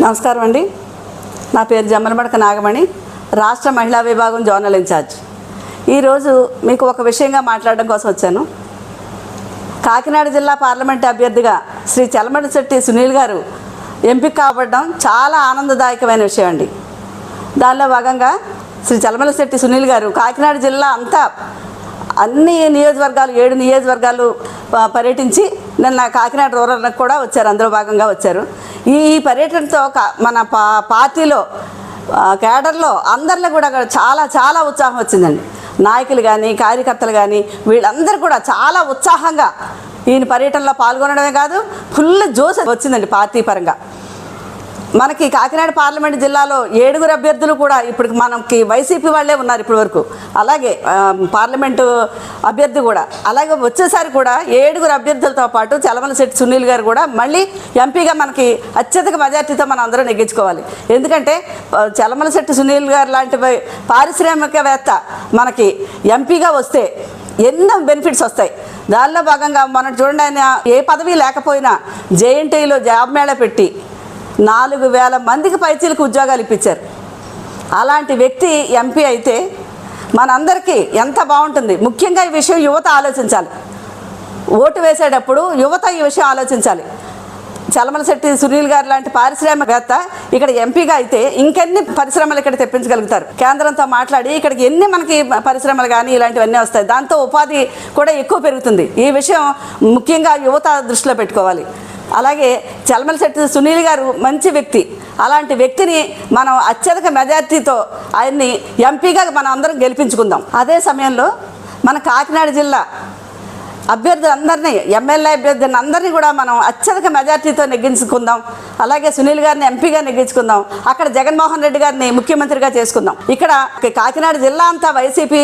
నమస్కారం అండి. నా పేరు జమ్మలమడక నాగమణి రాష్ట్ర మహిళా విభాగం జోనల్ ఇన్ఛార్జ్. ఈరోజు మీకు ఒక విషయంగా మాట్లాడడం కోసం వచ్చాను. కాకినాడ జిల్లా పార్లమెంట్ అభ్యర్థిగా శ్రీ చలమడి శెట్టి సునీల్ గారు ఎంపిక కావడం చాలా ఆనందదాయకమైన విషయం అండి. దానిలో భాగంగా శ్రీ చలమల శెట్టి సునీల్ గారు కాకినాడ జిల్లా అంతా అన్ని నియోజకవర్గాలు ఏడు నియోజకవర్గాలు పర్యటించి నిన్న కాకినాడ రూరల్కి కూడా వచ్చారు. అందులో భాగంగా వచ్చారు. ఈ పర్యటనతో మన పా పార్టీలో కేడర్లో అందరిలో కూడా చాలా చాలా ఉత్సాహం వచ్చిందండి. నాయకులు కానీ కార్యకర్తలు కానీ వీళ్ళందరూ కూడా చాలా ఉత్సాహంగా ఈయన పర్యటనలో పాల్గొనడమే కాదు ఫుల్ జోస్ వచ్చిందండి పార్టీ పరంగా. మనకి కాకినాడ పార్లమెంట్ జిల్లాలో ఏడుగురు అభ్యర్థులు కూడా ఇప్పుడు మనకి వైసీపీ వాళ్ళే ఉన్నారు ఇప్పటి వరకు. అలాగే పార్లమెంటు అభ్యర్థి కూడా. అలాగే వచ్చేసారి కూడా ఏడుగురు అభ్యర్థులతో పాటు చలమల శెట్టి సునీల్ గారు కూడా మళ్ళీ ఎంపీగా మనకి అత్యధిక మెజార్టీతో మనం అందరం నెగ్గించుకోవాలి. ఎందుకంటే చలమల శెట్టి సునీల్ గారు లాంటి పారిశ్రామికవేత్త మనకి ఎంపీగా వస్తే ఎన్నో బెనిఫిట్స్ వస్తాయి. దానిలో భాగంగా మనం చూడండి ఆయన ఏ పదవి లేకపోయినా జేఎన్టీలో జాబ్ మేళ పెట్టి నాలుగు వేల మందికి పైచీలకు ఉద్యోగాలు ఇప్పించారు. అలాంటి వ్యక్తి ఎంపీ అయితే మనందరికీ ఎంత బాగుంటుంది. ముఖ్యంగా ఈ విషయం యువత ఆలోచించాలి. ఓటు వేసేటప్పుడు యువత ఈ విషయం ఆలోచించాలి. చలమలశెట్టి సునీల్ గారు లాంటి పారిశ్రామికవేత్త ఇక్కడ ఎంపీగా అయితే ఇంకెన్ని పరిశ్రమలు ఇక్కడ తెప్పించగలుగుతారు? కేంద్రంతో మాట్లాడి ఇక్కడికి ఎన్ని మనకి పరిశ్రమలు కానీ ఇలాంటివన్నీ వస్తాయి? దాంతో ఉపాధి కూడా ఎక్కువ పెరుగుతుంది. ఈ విషయం ముఖ్యంగా యువత దృష్టిలో పెట్టుకోవాలి. అలాగే చలమల శెట్టి సునీల్ గారు మంచి వ్యక్తి. అలాంటి వ్యక్తిని మనం అత్యధిక మెజార్టీతో ఆయన్ని ఎంపీగా మనం అందరం గెలిపించుకుందాం. అదే సమయంలో మన కాకినాడ జిల్లా అభ్యర్థులందరినీ ఎమ్మెల్యే అభ్యర్థులను అందరినీ కూడా మనం అత్యధిక మెజార్టీతో నెగ్గించుకుందాం. అలాగే సునీల్ గారిని ఎంపీగా నెగ్గించుకుందాం. అక్కడ జగన్మోహన్ రెడ్డి గారిని ముఖ్యమంత్రిగా చేసుకుందాం. ఇక్కడ కాకినాడ జిల్లా అంతా వైసీపీ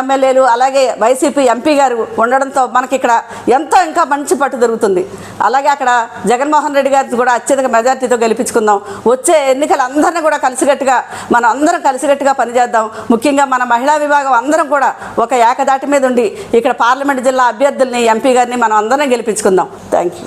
ఎమ్మెల్యేలు అలాగే వైసీపీ ఎంపీ గారు ఉండడంతో మనకి ఇక్కడ ఎంతో ఇంకా మంచి పట్టు దొరుకుతుంది. అలాగే అక్కడ జగన్మోహన్ రెడ్డి గారిని కూడా అత్యధిక మెజార్టీతో గెలిపించుకుందాం. వచ్చే ఎన్నికలు అందరినీ కూడా కలిసికట్టుగా మనం అందరం కలిసికట్టుగా పనిచేద్దాం. ముఖ్యంగా మన మహిళా విభాగం అందరం కూడా ఒక ఏకదాటి మీద ఉండి ఇక్కడ పార్లమెంట్ జిల్లా అభ్యర్థుల్ని ఎంపీ గారిని మనం అందరం గెలిపించుకుందాం. Thank you